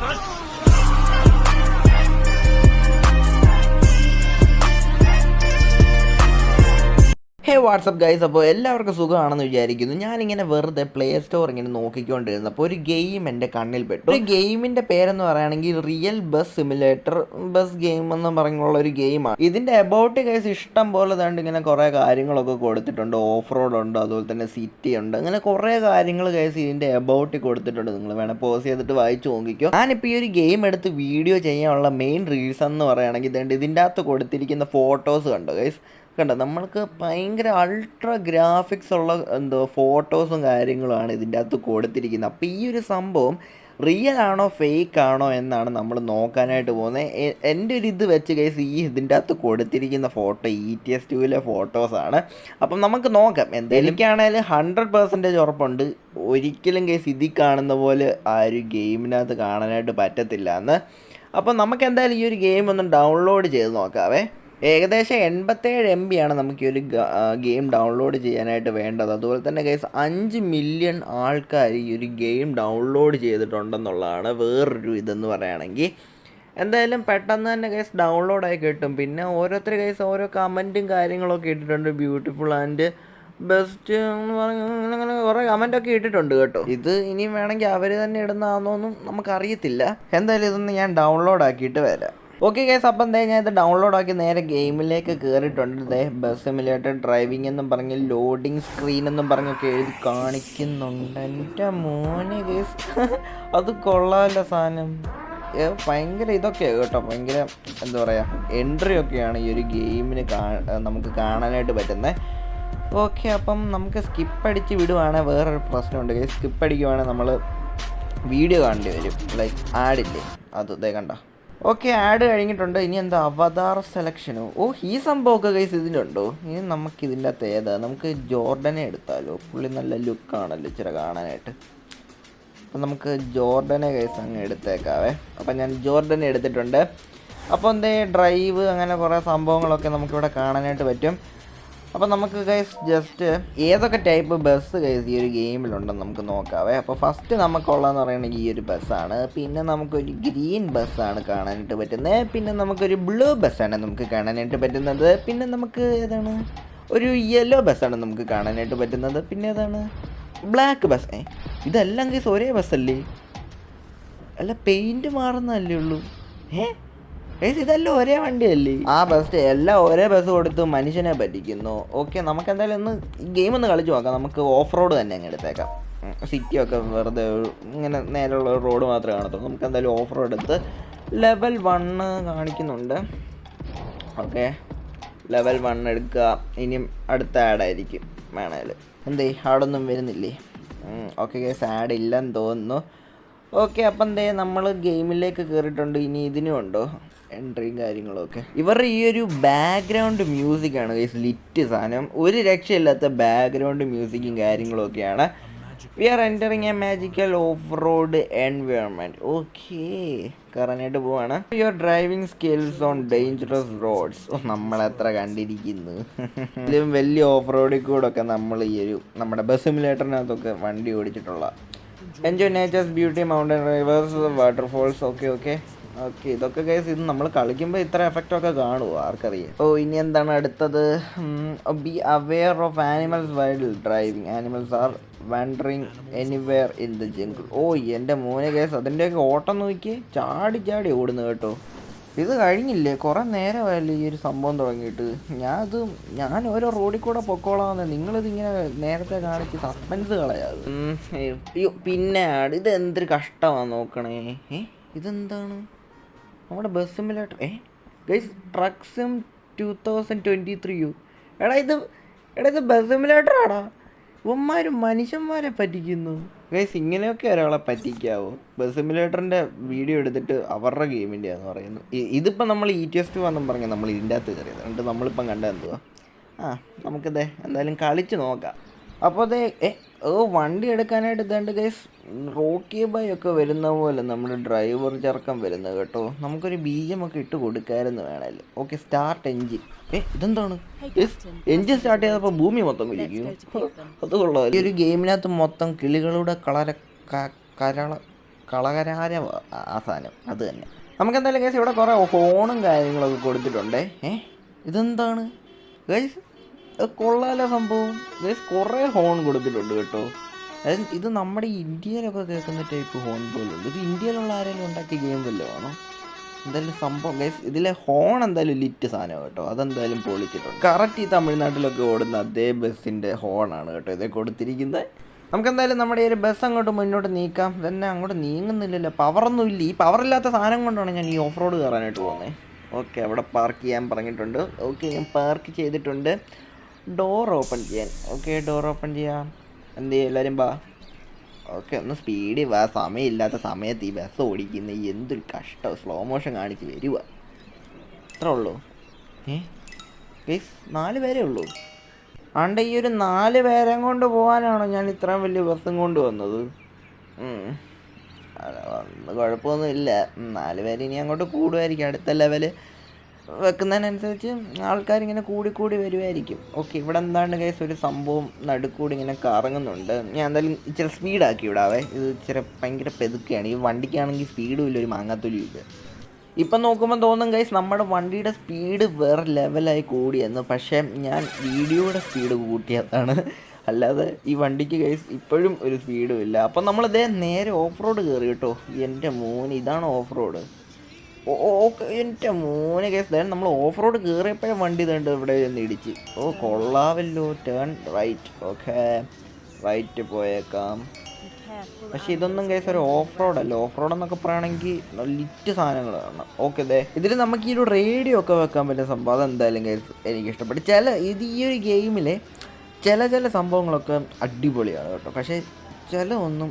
Huh? WhatsApp guys അപ്പോൾ എല്ലാവർക്കും സുഖമാണെന്ന് വിചാരിക്കുന്നു. ഞാനിങ്ങനെ വെറുതെ പ്ലേ സ്റ്റോർ ഇങ്ങനെ നോക്കിക്കൊണ്ടിരുന്നപ്പോൾ ഒരു ഗെയിം എന്റെ കണ്ണിൽ പെട്ടു. ഒരു ഗെയിമിന്റെ പേരെന്ന് പറയുകയാണെങ്കിൽ real bus simulator bus game എന്ന് പറഞ്ഞുള്ള ഒരു ഗെയിമാണ് ഇതിന്റെ അബൌട്ട് ഗൈസ് ഇഷ്ടം പോലെ തന്നെ ഇങ്ങനെ കുറേ കാര്യങ്ങളൊക്കെ കൊടുത്തിട്ടുണ്ട്. ഓഫ് റോഡ് ഉണ്ട് അതുപോലെ തന്നെ സിറ്റി ഉണ്ട്. അങ്ങനെ കുറേ കാര്യങ്ങൾ ഗൈസ് ഇതിന്റെ അബൌട്ടിൽ കൊടുത്തിട്ടുണ്ട്. നിങ്ങൾ വേണേൽ പോസ് ചെയ്തിട്ട് വായിച്ചു നോക്കിക്കോ. ഞാനിപ്പോൾ ഈ ഒരു ഗെയിം എടുത്ത് വീഡിയോ ചെയ്യാനുള്ള മെയിൻ റീസൺ എന്ന് പറയുകയാണെങ്കിൽ ഇതുണ്ട് ഇതിന്റെ അകത്ത് കൊടുത്തിരിക്കുന്ന ഫോട്ടോസ് കണ്ടു ഗൈസ് കണ്ടോ നമ്മൾക്ക് ഭയങ്കര അൾട്രാ ഗ്രാഫിക്സ് ഉള്ള എന്തോ ഫോട്ടോസും കാര്യങ്ങളുമാണ് ഇതിന്റെ അകത്ത് കൊടുത്തിരിക്കുന്നത്. അപ്പോൾ ഈ ഒരു സംഭവം റിയൽ ആണോ ഫേക്ക് ആണോ എന്നാണ് നമ്മൾ നോക്കാനായിട്ട് പോകുന്നത്. എന്റെ ഒരു ഇത് വെച്ച് കേസ് ഈ ഇതിന്റെ അകത്ത് കൊടുത്തിരിക്കുന്ന ഫോട്ടോ ഇ ടി എസ് ടുവിലെ ഫോട്ടോസാണ് അപ്പം നമുക്ക് നോക്കാം എന്തായാലും എനിക്കാണേലും ഹൺഡ്രഡ് പെർസെന്റേജ് ഉറപ്പുണ്ട്. ഒരിക്കലും കേസ് ഇതിൽ കാണുന്ന പോലെ ആ ഒരു ഗെയിമിനകത്ത് കാണാനായിട്ട് പറ്റത്തില്ല എന്ന്. അപ്പം നമുക്ക് എന്തായാലും ഈ ഒരു ഗെയിം ഒന്ന് ഡൗൺലോഡ് ചെയ്ത് നോക്കാവേ. ഏകദേശം എൺപത്തേഴ് എം ബി ആണ് നമുക്ക് ഈ ഒരു ഗെയിം ഡൗൺലോഡ് ചെയ്യാനായിട്ട് വേണ്ടത്. അതുപോലെ തന്നെ കേസ് അഞ്ച് മില്യൺ ആൾക്കാർ ഈ ഒരു ഗെയിം ഡൗൺലോഡ് ചെയ്തിട്ടുണ്ടെന്നുള്ളതാണ് വേറൊരു ഇതെന്ന് പറയുകയാണെങ്കിൽ എന്തായാലും പെട്ടെന്ന് തന്നെ കേസ് ഡൗൺലോഡായി കിട്ടും. പിന്നെ ഓരോരുത്തർ കേസ് ഓരോ കമന്റും കാര്യങ്ങളൊക്കെ ഇട്ടിട്ടുണ്ട്. ബ്യൂട്ടിഫുൾ ആൻഡ് ബെസ്റ്റ് എന്ന് പറഞ്ഞ അങ്ങനെ കുറേ കമന്റൊക്കെ ഇട്ടിട്ടുണ്ട് കേട്ടോ. ഇത് ഇനിയും വേണമെങ്കിൽ അവർ തന്നെ ഇടുന്നതാണെന്നൊന്നും നമുക്കറിയത്തില്ല. എന്തായാലും ഇതൊന്ന് ഞാൻ ഡൗൺലോഡ് ആക്കിയിട്ട് വരാം. ഓക്കെ കേസ് അപ്പം ദേ ഞാൻ ഇത് ഡൗൺലോഡ് ആക്കി നേരെ ഗെയിമിലേക്ക് കയറിയിട്ടുണ്ട് ദേ ബസ് സിമുലേറ്റർ ഡ്രൈവിംഗ് എന്നും പറഞ്ഞ് ലോഡിംഗ് സ്ക്രീൻ എന്നും പറഞ്ഞൊക്കെ എഴുതി കാണിക്കുന്നുണ്ട്. എന്റെ മോനെ കേസ് അത് കൊള്ളാമല്ലോ സാധനം. ഭയങ്കര ഇതൊക്കെ കേട്ടോ. ഭയങ്കര എന്താ പറയുക എൻട്രി ഒക്കെയാണ് ഈ ഒരു ഗെയിമിന് നമുക്ക് കാണാനായിട്ട് പറ്റുന്നത് ഓക്കെ അപ്പം നമുക്ക് സ്കിപ്പ് അടിച്ച് വിടുവാണെങ്കിൽ വേറൊരു പ്രശ്നമുണ്ട് സ്കിപ്പ് അടിക്കുവാണെങ്കിൽ നമ്മൾ വീഡിയോ കാണേണ്ടി വരും. ലൈക്ക് ആഡില്ലേ അത് ഇതേ കണ്ട. ഓക്കെ ആഡ് കഴിഞ്ഞിട്ടുണ്ട്. ഇനി എന്താ? അവതാർ സെലക്ഷനോ ഓ ഈ സംഭവമൊക്കെ കൈസ് ഇതിലുണ്ടോ? ഇനി നമുക്ക് ഇതിന്റെ അകത്ത് ഏതാ? നമുക്ക് ജോർഡനെ എടുത്താലോ? പുള്ളി നല്ല ലുക്കാണല്ലോ ഇച്ചിരി കാണാനായിട്ട്. അപ്പം നമുക്ക് ജോർഡനെ കൈസ് അങ്ങ് എടുത്തേക്കാവേ. അപ്പം ഞാൻ ജോർഡനെ എടുത്തിട്ടുണ്ട്. അപ്പോൾ എന്തേ? ഡ്രൈവ് അങ്ങനെ കുറേ സംഭവങ്ങളൊക്കെ നമുക്കിവിടെ കാണാനായിട്ട് പറ്റും. അപ്പോൾ നമുക്ക് ഗൈസ് ജസ്റ്റ് ഏതൊക്കെ ടൈപ്പ് ബസ് ഗൈസ് ഈ ഒരു ഗെയിമിലുണ്ടെന്ന് നമുക്ക് നോക്കാവേ. അപ്പോൾ ഫസ്റ്റ് നമുക്കുള്ളതെന്ന് പറയുന്നത് ഈ ഒരു ബസ്സാണ് പിന്നെ നമുക്കൊരു ഗ്രീൻ ബസ്സാണ് കാണാനായിട്ട് പറ്റുന്നത്. പിന്നെ നമുക്കൊരു ബ്ലൂ ബസ്സാണ് നമുക്ക് കാണാനായിട്ട് പറ്റുന്നത്. പിന്നെ നമുക്ക് ഏതാണ്? ഒരു യെല്ലോ ബസ്സാണ് നമുക്ക് കാണാനായിട്ട് പറ്റുന്നത്. പിന്നെ ഏതാണ്? ബ്ലാക്ക് ബസ് ഇതെല്ലാം ഗൈസ് ഒരേ ബസ്സല്ലേ അല്ല? പെയിന്റ് മാറുന്നതല്ലേ ഉള്ളൂ. ഏ ഏസ് ഇതെല്ലാം ഒരേ വണ്ടിയല്ലേ? ആ ബസ് എല്ലാം ഒരേ ബസ് കൊടുത്ത് മനുഷ്യനെ പറ്റിക്കുന്നു. ഓക്കെ നമുക്ക് എന്തായാലും ഒന്ന് ഗെയിം ഒന്ന് കളിച്ചു നോക്കാം. നമുക്ക് ഓഫ് റോഡ് തന്നെ അങ്ങ് എടുത്തേക്കാം. സിറ്റി ഒക്കെ വെറുതെ ഇങ്ങനെ നേരെയുള്ള റോഡ് മാത്രമേ കാണത്തുള്ളൂ. നമുക്ക് എന്തായാലും ഓഫ് റോഡ് എടുത്ത് ലെവൽ വണ്ണ് കാണിക്കുന്നുണ്ട്. ഓക്കെ ലെവൽ വൺ എടുക്കുക. ഇനിയും അടുത്ത ആഡായിരിക്കും വേണേൽ എന്തേ ആടൊന്നും വരുന്നില്ലേ? ഓക്കെ കേസ് ആഡ് ഇല്ലെന്ന് തോന്നുന്നു. ഓക്കെ അപ്പം എന്തേ നമ്മൾ ഗെയിമിലേക്ക് കയറിയിട്ടുണ്ട് ഇനി ഇതിനും ഉണ്ടോ? എൻട്രിയും കാര്യങ്ങളൊക്കെ. ഇവരുടെ ഈ ഒരു ബാക്ക്ഗ്രൗണ്ട് മ്യൂസിക്കാണ് ഗൈസ് ലിറ്റ് സാധനം. ഒരു രക്ഷയില്ലാത്ത ബാക്ക്ഗ്രൗണ്ട് മ്യൂസിക്കും കാര്യങ്ങളൊക്കെയാണ്. We are entering a magical off road environment okay കറങ്ങായിട്ട് പോവാണ്. Your driving skills on dangerous roads ഓ നമ്മളെത്ര കണ്ടിരിക്കുന്നു. ഇതിലും വലിയ ഓഫ് റോഡിൽ ഒക്കെ നമ്മൾ ഈ ഒരു നമ്മുടെ ബസ് സിമുലേറ്ററിനകത്തൊക്കെ വണ്ടി ഓടിച്ചിട്ടുള്ള. Enjoy nature's beauty mountain rivers waterfalls okay okay okay ഇതൊക്കെ കേസ് ഇത് നമ്മൾ കളിക്കുമ്പോൾ ഇത്ര എഫക്റ്റൊക്കെ കാണുമോ ആർക്കറിയാം. ഓ ഇനി എന്താണ് അടുത്തത്? Be aware of animals wild driving animals are wandering anywhere in the jungle ഓ എന്റെ മോനെ കേസ് അതിന്റെയൊക്കെ ഓട്ടം നോക്കി ചാടി ചാടി ഓടുന്നു കേട്ടോ. ഇത് കഴിഞ്ഞില്ലേ? കുറേ നേരമായല്ലേ ഈ ഒരു സംഭവം തുടങ്ങിയിട്ട്. ഞാൻ ഇത് ഞാൻ ഓരോ റോഡിൽ കൂടെ പൊക്കോളാന്ന്. നിങ്ങളിത് ഇങ്ങനെ നേരത്തെ കാണിച്ച് സസ്പെൻസ് കളയാത് പിന്നെ ഇത് എന്തൊരു കഷ്ടമാണ് നോക്കണേ. ഏ ഇതെന്താണ്? നമ്മുടെ ബസ് സിമുലേറ്റർ ഏ? ഗൈസ് ട്രക്സും ടു തൗസൻഡ് ട്വന്റി ത്രീയു എടാ ഇത് എടാ ഇത് ബസ് സിമുലേറ്റർ ആടാ ഇവന്മാർ മനുഷ്യന്മാരെ പറ്റിക്കുന്നു. ഗൈസ് ഇങ്ങനെയൊക്കെ ഒരാളെ പറ്റിക്കാവോ. ബസ് സിമുലേറ്ററിന്റെ വീഡിയോ എടുത്തിട്ട് അവരുടെ ഗെയിമിന്റെ ആന്ന് പറയുന്നു ഇതിപ്പോൾ നമ്മൾ ഇ ടി എസ് ടു വന്നും പറഞ്ഞാൽ നമ്മൾ ഇതിന്റെ അകത്ത് കയറിയത്. എന്നിട്ട് നമ്മളിപ്പം കണ്ട എന്തുവാ ആ നമുക്കിതേ എന്തായാലും കളിച്ച് നോക്കാം. അപ്പോൾ അതെ ഏ ഓ വണ്ടി എടുക്കാനായിട്ട് ഇതേണ്ട ഗൈസ് റോക്കി ബൈ ഒക്കെ വരുന്ന പോലെ നമ്മുടെ ഡ്രൈവർ ചെറുക്കം വരുന്നത് കേട്ടോ. നമുക്കൊരു ബീജം ഒക്കെ ഇട്ട് കൊടുക്കാമായിരുന്നു വേണമല്ലോ ഓക്കെ സ്റ്റാർട്ട് എഞ്ചിൻ ഏ ഇതെന്താണ്? എഞ്ചിൻ സ്റ്റാർട്ട് ചെയ്തപ്പോൾ ഭൂമി മൊത്തം കുലിക്കും. അത് കൊള്ളാം. ഈ ഒരു ഗെയിമിനകത്ത് മൊത്തം കിളികളുടെ കളര കരള കളകരാര ആസാനം അത് തന്നെ. നമുക്ക് എന്തായാലും കേസ് ഇവിടെ കുറേ ഹോണും കാര്യങ്ങളൊക്കെ കൊടുത്തിട്ടുണ്ടേ. ഏ ഇതെന്താണ്? ഗൈസ് കൊള്ളാലോ സംഭവം. കുറേ ഹോൺ കൊടുത്തിട്ടുണ്ട് കേട്ടോ. അതായത് ഇത് നമ്മുടെ ഇന്ത്യയിലൊക്കെ കേൾക്കുന്ന ടൈപ്പ് ഹോൺ പോലുണ്ട്. ഇത് ഇന്ത്യയിലുള്ള ആരെങ്കിലും ഉണ്ടാക്കിയ ഗെയിം വല്ലതും ആണോ? എന്തായാലും സംഭവം ഗൈസ് ഇതിലെ ഹോൺ എന്തായാലും ലിറ്റ് സാധനം കേട്ടോ. അതെന്തായാലും പൊളിച്ചിട്ടുണ്ട്. കറക്റ്റ് ഈ തമിഴ്നാട്ടിലൊക്കെ ഓടുന്ന അതേ ബസ്സിന്റെ ഹോണാണ് കേട്ടോ ഇതേ കൊടുത്തിരിക്കുന്നത്. നമുക്ക് എന്തായാലും നമ്മുടെ ഒരു ബസ് അങ്ങോട്ട് മുന്നോട്ട് നീക്കാം. തന്നെ അങ്ങോട്ട് നീങ്ങുന്നില്ലല്ലോ. പവറൊന്നും ഇല്ല. ഈ പവറില്ലാത്ത സാധനം കൊണ്ടാണ് ഞാൻ ഈ ഓഫ് റോഡ് കയറാനായിട്ട് പോകുന്നത് ഓക്കെ അവിടെ പാർക്ക് ചെയ്യാൻ പറഞ്ഞിട്ടുണ്ട്. ഓക്കെ ഞാൻ പാർക്ക് ചെയ്തിട്ടുണ്ട്. ഡോർ ഓപ്പൺ ചെയ്യാൻ. ഓക്കെ ഡോർ ഓപ്പൺ ചെയ്യാം. എന്ത് ചെയ്യാം എല്ലാവരും ബാ. ഓക്കെ ഒന്ന് സ്പീഡ് വാ. സമയമില്ലാത്ത സമയത്ത് ഈ ബസ് ഓടിക്കുന്ന എന്തൊരു കഷ്ടം. സ്ലോ മോഷൻ കാണിച്ച് വരിക അത്ര ഉള്ളൂ. ഏ? ഗൈസ് നാല് പേരേ ഉള്ളൂ. ആണ്ട് ഈ ഒരു നാല് പേരെ കൊണ്ട് പോകാനാണോ ഞാൻ ഇത്രയും വലിയ ബസ്സും കൊണ്ട് വന്നത്? കുഴപ്പമൊന്നുമില്ല. നാല് പേര് ഇനി അങ്ങോട്ട് കൂടുമായിരിക്കും. അടുത്ത ലെവൽ വെക്കുന്നതിനനുസരിച്ച് ആൾക്കാരിങ്ങനെ കൂടി കൂടി വരുമായിരിക്കും ഓക്കെ ഇവിടെ എന്താണ് കേസ് ഒരു സംഭവം നടുക്കൂടി ഇങ്ങനെ കറങ്ങുന്നുണ്ട്. ഞാൻ എന്തായാലും ഇച്ചിരി സ്പീഡാക്കി വിടാവേ. ഇത് ഇച്ചിരി ഭയങ്കര പെതുക്കെയാണ്. ഈ വണ്ടിക്കാണെങ്കിൽ സ്പീഡും ഇല്ല ഒരു മാങ്ങാത്തൊലിയും ഇല്ല. ഇപ്പം നോക്കുമ്പോൾ തോന്നും ഗൈസ് നമ്മുടെ വണ്ടിയുടെ സ്പീഡ് വേറെ ലെവലായി കൂടിയെന്ന്. പക്ഷേ ഞാൻ വീഡിയോയുടെ സ്പീഡ് കൂട്ടിയതാണ്. അല്ലാതെ ഈ വണ്ടിക്ക് കേസ് ഇപ്പോഴും ഒരു സ്പീഡും ഇല്ല. അപ്പം നമ്മളിതേ നേരെ ഓഫ് റോഡ് കയറി കേട്ടോ. എന്റെ മോന് ഇതാണ് ഓഫ് റോഡ് എന്റെ മോനെ കേസ് then നമ്മൾ ഓഫ് റോഡ് കയറിയപ്പോഴേ വണ്ടി തണ്ട് ഇവിടെ ഒന്ന് ഇടിച്ച്. ഓ കൊള്ളാവല്ലോ ടേൺ റൈറ്റ് ഓക്കെ റൈറ്റ് പോയേക്കാം. പക്ഷെ ഇതൊന്നും കേസ് ഒരു ഓഫ് റോഡ് അല്ല. ഓഫ് റോഡ് എന്നൊക്കെ പറയുകയാണെങ്കിൽ ലിറ്റ് സാധനങ്ങൾ സാധനങ്ങളാണ് ഓക്കെ അതെ ഇതിൽ നമുക്ക് ഈ ഒരു റേഡിയോ ഒക്കെ വെക്കാൻ പറ്റുന്ന സംഭവം അതെന്തായാലും കേസ് എനിക്ക് ഇഷ്ടപ്പെട്ടു ചില ഇത് ഈ ഒരു ഗെയിമിലെ ചില ചില സംഭവങ്ങളൊക്കെ അടിപൊളിയാണ് കേട്ടോ. പക്ഷേ ചില ഒന്നും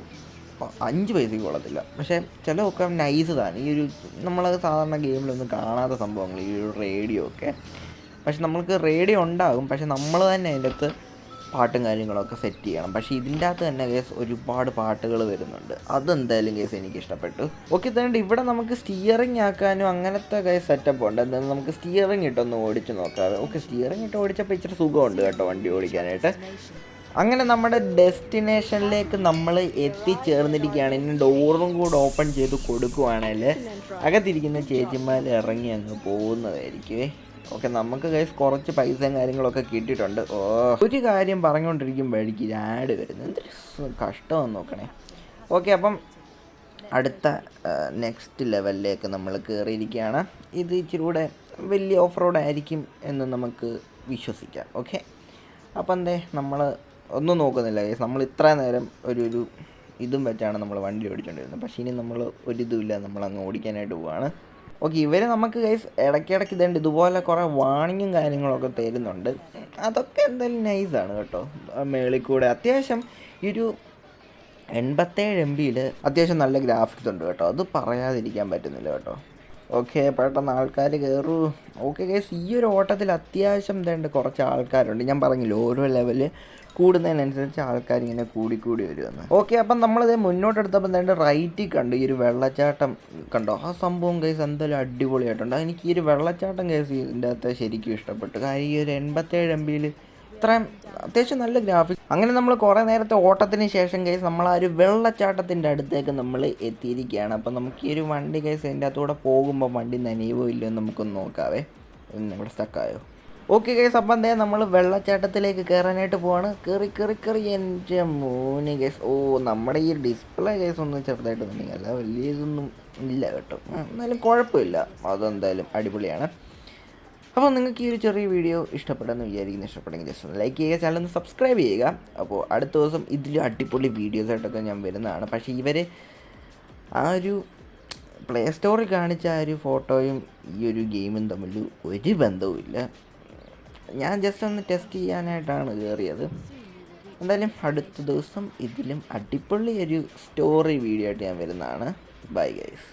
അഞ്ച് പൈസയ്ക്ക് കൊള്ളത്തില്ല. പക്ഷേ ചിലതൊക്കെ നൈസ് തന്നെ ഈ ഒരു നമ്മൾ സാധാരണ ഗെയിമിലൊന്നും കാണാത്ത സംഭവങ്ങൾ ഈ ഒരു റേഡിയോ ഒക്കെ. പക്ഷെ നമ്മൾക്ക് റേഡിയോ ഉണ്ടാകും. പക്ഷെ നമ്മൾ തന്നെ അതിന്റെ അകത്ത് പാട്ടും കാര്യങ്ങളൊക്കെ സെറ്റ് ചെയ്യണം. പക്ഷേ ഇതിന്റെ അകത്ത് തന്നെ കേസ് ഒരുപാട് പാട്ടുകൾ വരുന്നുണ്ട്. അതെന്തായാലും കേസ് എനിക്ക് ഇഷ്ടപ്പെട്ടു. ഓക്കെ തന്നെ ഇവിടെ നമുക്ക് സ്റ്റിയറിംഗ് ആക്കാനും അങ്ങനത്തെ കേസ് സെറ്റപ്പ് ഉണ്ട്. എന്തായാലും നമുക്ക് സ്റ്റിയറിംഗ് ഇട്ടൊന്ന് ഓടിച്ച് നോക്കാം ഓക്കെ സ്റ്റിയറിംഗ് ഇട്ട് ഓടിച്ചപ്പോൾ ഇച്ചിരി സുഖമുണ്ട് കേട്ടോ വണ്ടി ഓടിക്കാനായിട്ട്. അങ്ങനെ നമ്മുടെ ഡെസ്റ്റിനേഷനിലേക്ക് നമ്മൾ എത്തിച്ചേർന്നിരിക്കുകയാണ്. ഇനി ഡോറും കൂടെ ഓപ്പൺ ചെയ്ത് കൊടുക്കുവാണെങ്കിൽ അകത്തിരിക്കുന്ന ചേച്ചിമാർ ഇറങ്ങി അങ്ങ് പോകുന്നതായിരിക്കുമേ ഓക്കെ നമുക്ക് കൈസ് കുറച്ച് പൈസയും കാര്യങ്ങളൊക്കെ കിട്ടിയിട്ടുണ്ട്. ഓ ഒരു കാര്യം പറഞ്ഞുകൊണ്ടിരിക്കുമ്പോഴേക്ക് ആഡ് വരുന്നത്. എന്തൊരു കഷ്ടമെന്ന് നോക്കണേ. ഓക്കെ അപ്പം അടുത്ത നെക്സ്റ്റ് ലെവലിലേക്ക് നമ്മൾ കയറിയിരിക്കുകയാണ് ഇത് ഇച്ചിരി കൂടെ വലിയ ഓഫ് റോഡ് ആയിരിക്കും എന്ന് നമുക്ക് വിശ്വസിക്കാം. ഓക്കെ അപ്പം എന്തേ നമ്മൾ ഒന്നും നോക്കുന്നില്ല. നമ്മൾ ഇത്ര നേരം ഒരു ഒരു ഇതും വെച്ചാണ് നമ്മൾ വണ്ടി ഓടിച്ചുകൊണ്ടിരുന്നത് പക്ഷേ ഇനി നമ്മൾ ഒരിതുമില്ല നമ്മൾ അങ്ങ് ഓടിക്കാനായിട്ട് പോവാണ്. ഓക്കെ ഇവർ നമുക്ക് ഗൈസ് ഇടയ്ക്കിടയ്ക്ക് ഇതുണ്ട്. ഇതുപോലെ കുറേ വാണിങ്ങും കാര്യങ്ങളൊക്കെ തരുന്നുണ്ട്. അതൊക്കെ എന്തായാലും നൈസാണ് കേട്ടോ. മേളിൽ കൂടെ അത്യാവശ്യം ഈ ഒരു എൺപത്തേഴ് എം ബിയിൽ അത്യാവശ്യം നല്ല ഗ്രാഫിക്സ് ഉണ്ട് കേട്ടോ. അത് പറയാതിരിക്കാൻ പറ്റുന്നില്ല കേട്ടോ. ഓക്കെ പെട്ടെന്ന് ആൾക്കാർ കയറൂ ഓക്കെ കേസ് ഈ ഒരു ഓട്ടത്തിൽ അത്യാവശ്യം ഇതുണ്ട്. കുറച്ച് ആൾക്കാരുണ്ട്. ഞാൻ പറഞ്ഞില്ല ഓരോ ലെവൽ കൂടുന്നതിനനുസരിച്ച് ആൾക്കാർ ഇങ്ങനെ കൂടി കൂടി വരുമെന്ന് ഓക്കെ അപ്പം നമ്മളിത് മുന്നോട്ടെടുത്തപ്പോൾ എന്താണ്ട് റൈറ്റിൽ കണ്ടു ഈ ഒരു വെള്ളച്ചാട്ടം കണ്ടോ? ആ സംഭവം കേസ് എന്തായാലും അടിപൊളിയായിട്ടുണ്ട്. എനിക്ക് ഈ ഒരു വെള്ളച്ചാട്ടം കേസ് ഇതിന്റെ അകത്ത് ശരിക്കും ഇഷ്ടപ്പെട്ടു. കാരണം ഈ ഒരു എൺപത്തേഴ് എം ബിയിൽ ഇത്രയും അത്യാവശ്യം നല്ല ഗ്രാഫിക്സ് അങ്ങനെ നമ്മൾ കുറേ നേരത്തെ ഓട്ടത്തിന് ശേഷം കേസ് നമ്മൾ ആ ഒരു വെള്ളച്ചാട്ടത്തിന്റെ അടുത്തേക്ക് നമ്മൾ എത്തിയിരിക്കുകയാണ്. അപ്പം നമുക്ക് ഈ ഒരു വണ്ടി കേസ് അതിന്റെ അകത്തൂടെ പോകുമ്പോൾ വണ്ടി നനയുവോ ഇല്ലയോ നമുക്കൊന്ന് നോക്കാവേ. ഇവിടെ സ്റ്റക്കായോ ഓക്കെ കേസ് അപ്പം എന്തേ നമ്മൾ വെള്ളച്ചാട്ടത്തിലേക്ക് കയറാനായിട്ട് പോവാണ്. കയറി കയറി കയറി എന്റെ മോന് കേസ് ഓ നമ്മുടെ ഈ ഡിസ്പ്ലേ കേസ് ഒന്നും ചെറുതായിട്ട് ഉണ്ടെങ്കിൽ അല്ല വലിയ ഇതൊന്നും ഇല്ല കേട്ടോ. എന്നാലും കുഴപ്പമില്ല. അതെന്തായാലും അടിപൊളിയാണ്. അപ്പോൾ നിങ്ങൾക്ക് ഈ ഒരു ചെറിയ വീഡിയോ ഇഷ്ടപ്പെട്ടെന്ന് വിചാരിക്കുന്നു. ഇഷ്ടപ്പെട്ടെങ്കിൽ ജസ്റ്റ് ഒന്ന് ലൈക്ക് ചെയ്യുക ചാനൽ ഒന്ന് സബ്സ്ക്രൈബ് ചെയ്യുക. അപ്പോൾ അടുത്ത ദിവസം ഇതിലും അടിപൊളി വീഡിയോസായിട്ടൊക്കെ ഞാൻ വരുന്നതാണ്. പക്ഷേ ഇവർ ആ ഒരു പ്ലേ സ്റ്റോറിൽ കാണിച്ച ആ ഒരു ഫോട്ടോയും ഈ ഒരു ഗെയിമും തമ്മിൽ ഒരു ബന്ധവുമില്ല ഞാൻ ജസ്റ്റ് ഒന്ന് ടെസ്റ്റ് ചെയ്യാനായിട്ടാണ് കയറിയത് എന്തായാലും അടുത്ത ദിവസം ഇതിലും അടിപൊളി ഒരു സ്റ്റോറി വീഡിയോ ആയിട്ട് ഞാൻ വരുന്നതാണ്. Bye guys